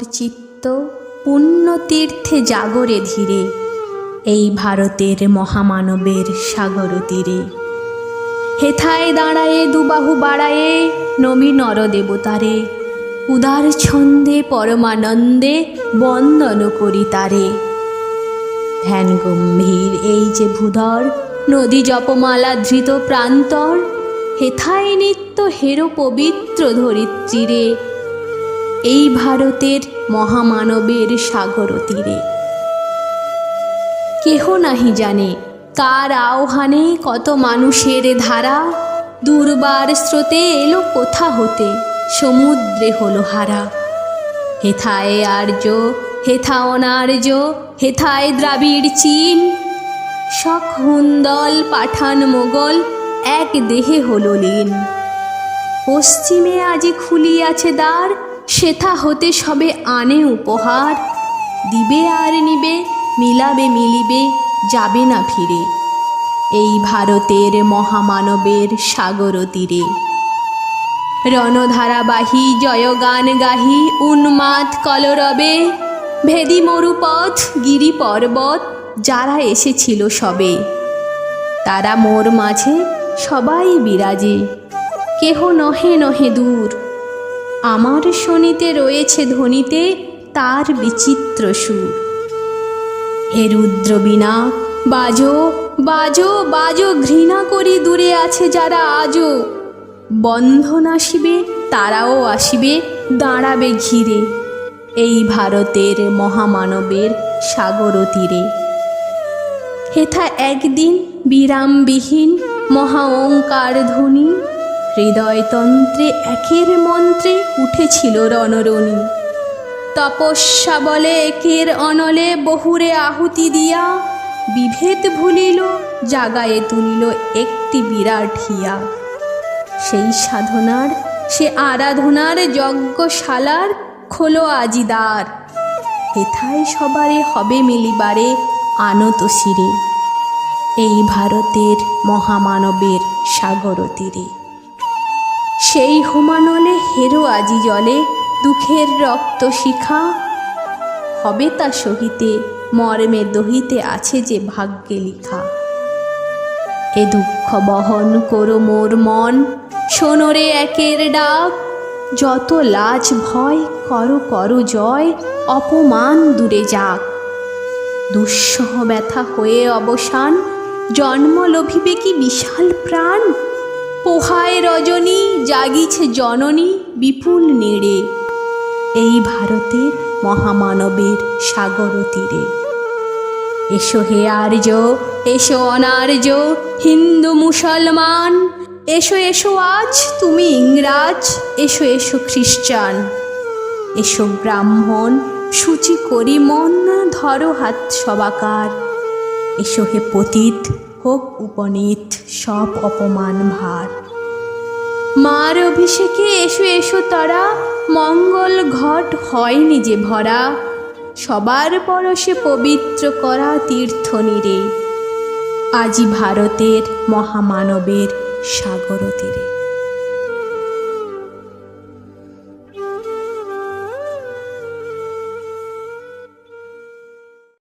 নিত্য পুণ্যতীর্থে জাগরে ধীরে, এই ভারতের মহামানবের সাগর তীরে। হেথায় দাঁড়ায়ে দুবাহু বাড়ায়ে নবী নরদেবতারে, উদার ছন্দে পরমানন্দে বন্দন করি তারে। ধ্যান গম্ভীর এই যে ভূধর, নদী জপমালা ধৃত প্রান্তর, হেথায় নিত্য হেরো পবিত্র ধরিত্রীরে এই ভারতের মহামানবের সাগর তীরে। কেহ নাহি জানে কার আহ্বানে কত মানুষের ধারা। দুর্বার স্রোতে এলো কোথা হতে সমুদ্রে হলো হারা। হেথায় আর্য, হেথা অনার্য, হেথায় দ্রাবিড় চীন। শখ হুন্দল পাঠান মোগল, এক দেহে হলো লীন। পশ্চিমে আজি খুলিয়াছে দ্বার সেথা হতে সবে আনে উপহার। দিবে আর নিবে, মিলাবে মিলিবে, যাবে না ফিরে। এই ভারতের মহামানবের সাগর তীরে। রণধারাবাহী জয়গান গাহি উন্মাদ কলরবে। ভেদি মরুপথ, গিরি পর্বত, যারা এসেছিল সবে। তারা মোর মাঝে সবাই বিরাজে। কেহ নহে নহে দূর আমার শনিতে রয়েছে ধ্বনিতে তার বিচিত্র সুর। হে রুদ্রবীণা বাজো বাজো বাজো, ঘৃণা করি দূরে আছে যারা আজও বন্ধন আসিবে, তারাও আসিবে, দাঁড়াবে ঘিরে। এই ভারতের মহামানবের সাগর তীরে। হেথা একদিন বিরামবিহীন মহা ওঙ্কার ধ্বনি হৃদয়তন্ত্রে একের মন্ত্রে উঠেছিল রণরণী। তপস্যা বলে একের অনলে বহুরে আহুতি দিয়া, বিভেদ ভুলিল, জাগায়ে তুলিল একটি বিরাট হিয়া। সেই সাধনার, সে আরাধনার যজ্ঞশালার খোলো আজিদার হেথায় সবারে হবে মিলিবারে আনত শিরে। এই ভারতের মহামানবের সাগর তীরে সেই হোমানলে হেরো আজি জলে, দুঃখের রক্ত শিখা। হবে তা সহিতে, মর্মে দহিতে আছে যে ভাগ্যে লিখা। এ দুঃখ বহন করো মোর মন সোনরে একের ডাক। যত লাজ ভয়, করো করো জয়, অপমান দূরে যাক। দুঃসহ ব্যথা হয়ে অবসান, জন্ম লভিবে কি বিশাল প্রাণ? পোহায় রজনী, জাগিছে জননী বিপুল নেড়ে। এই ভারতের মহামানবের সাগর তীরে। এসো হে আর্য, এসো অনার্য, হিন্দু মুসলমান, এসো এসো আজ তুমি ইংরাজ, এসো এসো খ্রিস্টান। এসো ব্রাহ্মণ, সূচি করি মন, ধরো হাত সবাকার। এসো হে পতিত হোক উপনীত, সব অপমান ভার। মার অভিষেকে এসো এসো তারা, মঙ্গল ঘট হয়নি যে ভরা। সবার পরশে পবিত্র করা তীর্থ নীরে। আজি ভারতের মহামানবের সাগর তীরে।